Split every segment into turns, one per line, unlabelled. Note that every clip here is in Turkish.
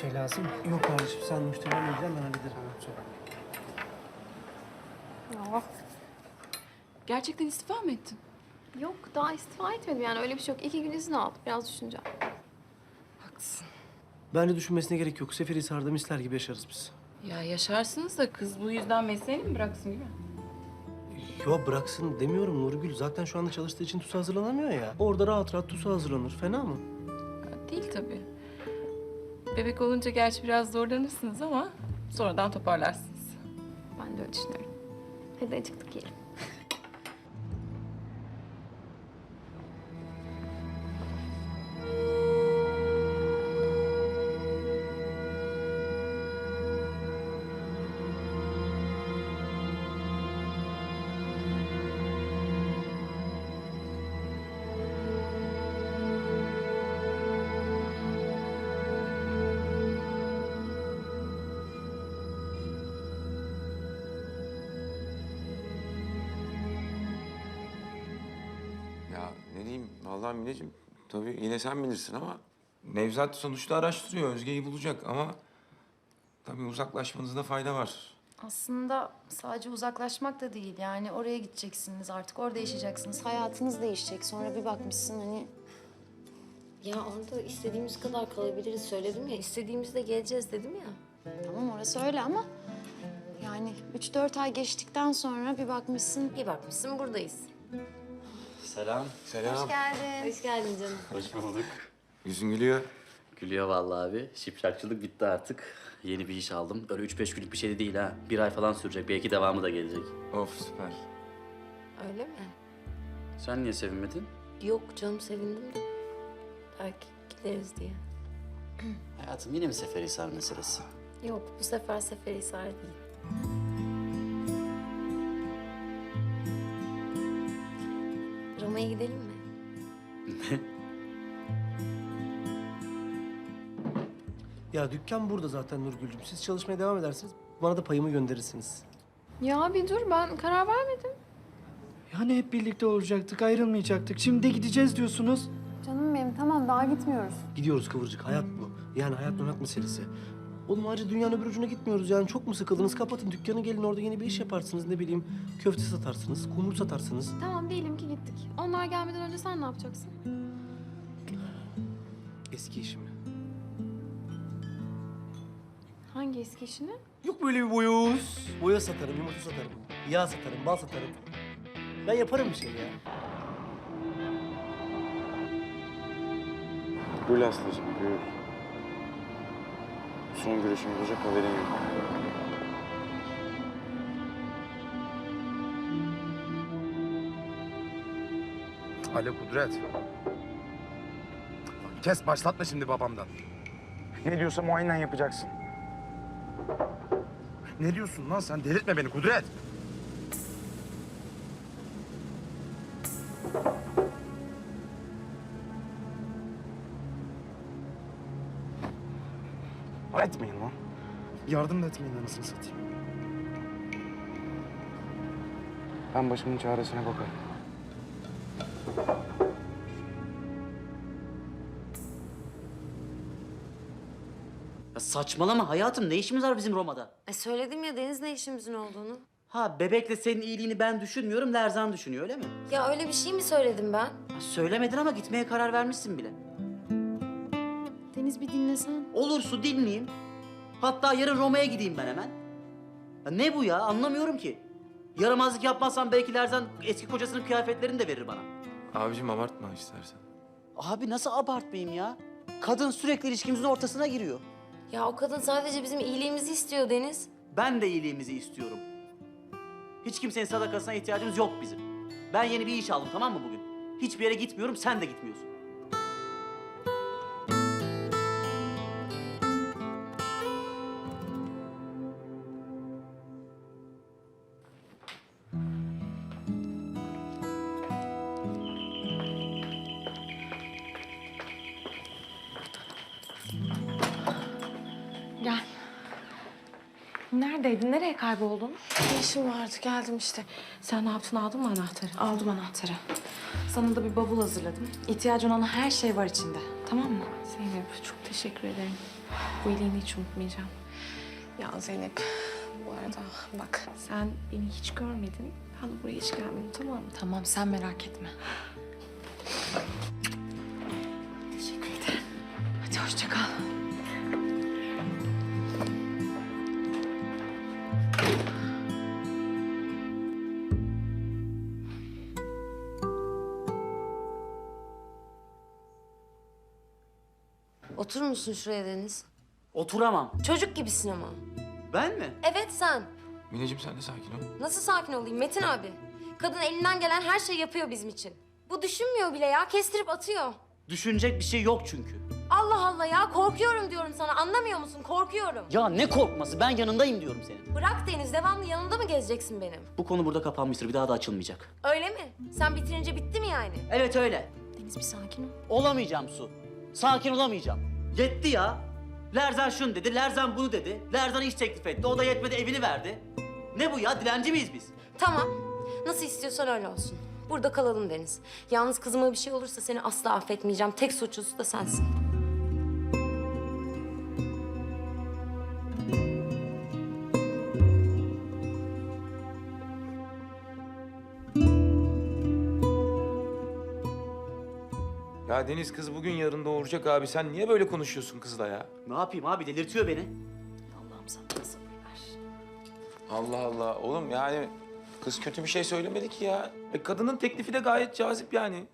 şey lazım. Yok kardeşim sen müşterilerle ilgilen ben hallederim. Söyle.
Ya.
Gerçekten istifa mı ettin?
Yok daha istifa etmedim yani öyle bir şey yok. İki gün izin aldım. Biraz düşüneceğim.
Haklısın.
Bence düşünmesine gerek yok. Seferihisar'da misler gibi yaşarız biz.
Ya yaşarsınız da kız bu yüzden mesleğini mi bıraksın gibi?
Yo bıraksın demiyorum Nurgül. Zaten şu anda çalıştığı için TUS'a hazırlanamıyor ya. Orada rahat rahat TUS'a hazırlanır. Fena mı?
Ya değil tabii. Bebek olunca gerçi biraz zorlanırsınız ama sonradan toparlarsınız.
Ben de öyle düşünüyorum. Hadi acıktık yiyelim.
Ne diyeyim vallahi Mineciğim tabii yine sen bilirsin ama Nevzat sonuçta araştırıyor Özge'yi bulacak ama tabii uzaklaşmanızda fayda var.
Aslında sadece uzaklaşmak da değil. Yani oraya gideceksiniz artık. Orada yaşayacaksınız. Hayatınız değişecek. Sonra bir bakmışsın hani...
Ya orada istediğimiz kadar kalabiliriz söyledim ya. İstediğimizde geleceğiz dedim ya.
Tamam orası öyle ama... Yani üç dört ay geçtikten sonra bir bakmışsın...
Bir bakmışsın buradayız.
Selam.
Selam.
geldin.
Hoş geldin canım.
Hoş bulduk.
Yüzün gülüyor.
Gülüyor vallahi abi. Şipşakçılık bitti artık. Yeni bir iş aldım. Öyle üç beş günlük bir şey de değil ha. Bir ay falan sürecek. Belki devamı da gelecek.
Of süper.
Öyle mi?
Sen niye sevinmedin?
Yok canım sevindim de. Belki gideriz diye.
Hayatım yine mi Seferihisar meselesi?
Yok bu sefer Seferihisar değil. Roma'ya gidelim mi?
Ya dükkan burada zaten Nurgül'cüm. Siz çalışmaya devam edersiniz. Bana da payımı gönderirsiniz.
Ya bir dur ben karar vermedim.
Yani hep birlikte olacaktık, ayrılmayacaktık. Şimdi de gideceğiz diyorsunuz.
Canım benim tamam daha gitmiyoruz.
Gidiyoruz Kıvırcık. Hayat bu. Yani hayat memat meselesi. Oğlum ayrıca dünyanın öbür ucuna gitmiyoruz yani. Çok mu sıkıldınız? Kapatın dükkanı gelin orada yeni bir iş yaparsınız. Ne bileyim köfte satarsınız, kumru satarsınız.
Tamam diyelim ki gittik. Onlar gelmeden önce sen ne yapacaksın?
Eski işimi.
Hangi eski işini?
Yok böyle bir boyoz. Boya satarım, yumurta satarım. Yağ satarım, bal satarım. Ben yaparım bir şey ya.
Gül Aslı'cığım gül. Son görüşüm olacak haberin yok.
Alo Kudret. Kes başlatma şimdi babamdan. Ne diyorsam o aynen yapacaksın. Ne diyorsun lan sen? Delirtme beni Kudret. Yardım da etmeyin anasını satayım. Ben başımın çaresine bakarım.
Ya saçmalama hayatım. Ne işimiz var bizim Roma'da?
E söyledim ya Deniz ne işimizin olduğunu.
Ha bebekle senin iyiliğini ben düşünmüyorum. Lerzan düşünüyor öyle mi?
Ya öyle bir şey mi söyledim ben?
Ha, söylemedin ama gitmeye karar vermişsin bile.
Deniz bir dinlesen.
Olursu dinleyeyim. Hatta yarın Roma'ya gideyim ben hemen. Ya ne bu ya? Anlamıyorum ki. Yaramazlık yapmazsam belki Lerzan eski kocasının kıyafetlerini de verir bana.
Abicim abartma istersen.
Abi nasıl abartmayayım ya? Kadın sürekli ilişkimizin ortasına giriyor.
Ya o kadın sadece bizim iyiliğimizi istiyor Deniz.
Ben de iyiliğimizi istiyorum. Hiç kimsenin sadakasına ihtiyacımız yok bizim. Ben yeni bir iş aldım tamam mı bugün? Hiçbir yere gitmiyorum, sen de gitmiyorsun.
Neredeydin? Nereye kayboldun? Bir işim vardı. Geldim işte. Sen ne yaptın? Aldın mı anahtarı? Aldım anahtarı. Sana da bir bavul hazırladım. İhtiyacın olan her şey var içinde. Tamam mı? Zeynep çok teşekkür Teşekkür ederim. Bu iyiliğini hiç unutmayacağım. Ya Zeynep, bu arada bak sen beni hiç görmedin. Ben de buraya hiç gelmedim tamam mı?
Tamam sen merak etme.
Teşekkür ederim.
Hadi hoşça kal.
Oturur musun şuraya Deniz?
Oturamam.
Çocuk gibisin ama.
Ben mi?
Evet sen.
Mineciğim sen de sakin ol.
Nasıl sakin olayım Metin abi? Kadın elinden gelen her şeyi yapıyor bizim için. Bu düşünmüyor bile ya. Kestirip atıyor.
Düşünecek bir şey yok çünkü.
Allah Allah ya korkuyorum diyorum sana. Anlamıyor musun? Korkuyorum.
Ya ne korkması? Ben yanındayım diyorum senin.
Bırak Deniz. Devamlı yanında mı gezeceksin benim?
Bu konu burada kapanmıştır. Bir daha da açılmayacak.
Öyle mi? Sen bitirince bitti mi yani?
Evet öyle.
Deniz bir sakin ol.
Olamayacağım Su. Sakin olamayacağım. Yetti ya. Lerzan şunu dedi, Lerzan bunu dedi. Lerzan iş teklif etti, o da yetmedi evini verdi. Ne bu ya? Dilenci miyiz biz?
Tamam. Nasıl istiyorsan öyle olsun. Burada kalalım Deniz. Yalnız kızıma bir şey olursa seni asla affetmeyeceğim. Tek suçlusu da sensin.
Ya Deniz kız bugün yarın doğuracak abi. Sen niye böyle konuşuyorsun kızla ya?
Ne yapayım abi? Delirtiyor beni.
Allah'ım sana da sabır ver.
Allah Allah. Oğlum yani kız kötü bir şey söylemedi ki ya. E, kadının teklifi de gayet cazip yani.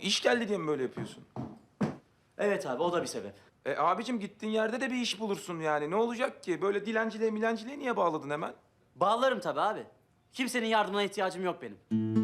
İş geldi diye mi böyle yapıyorsun?
Evet abi, o da bir sebep.
E abicim gittiğin yerde de bir iş bulursun yani. Ne olacak ki? Böyle dilenciliğe milenciliğe niye bağladın hemen?
Bağlarım tabii abi. Kimsenin yardımına ihtiyacım yok benim.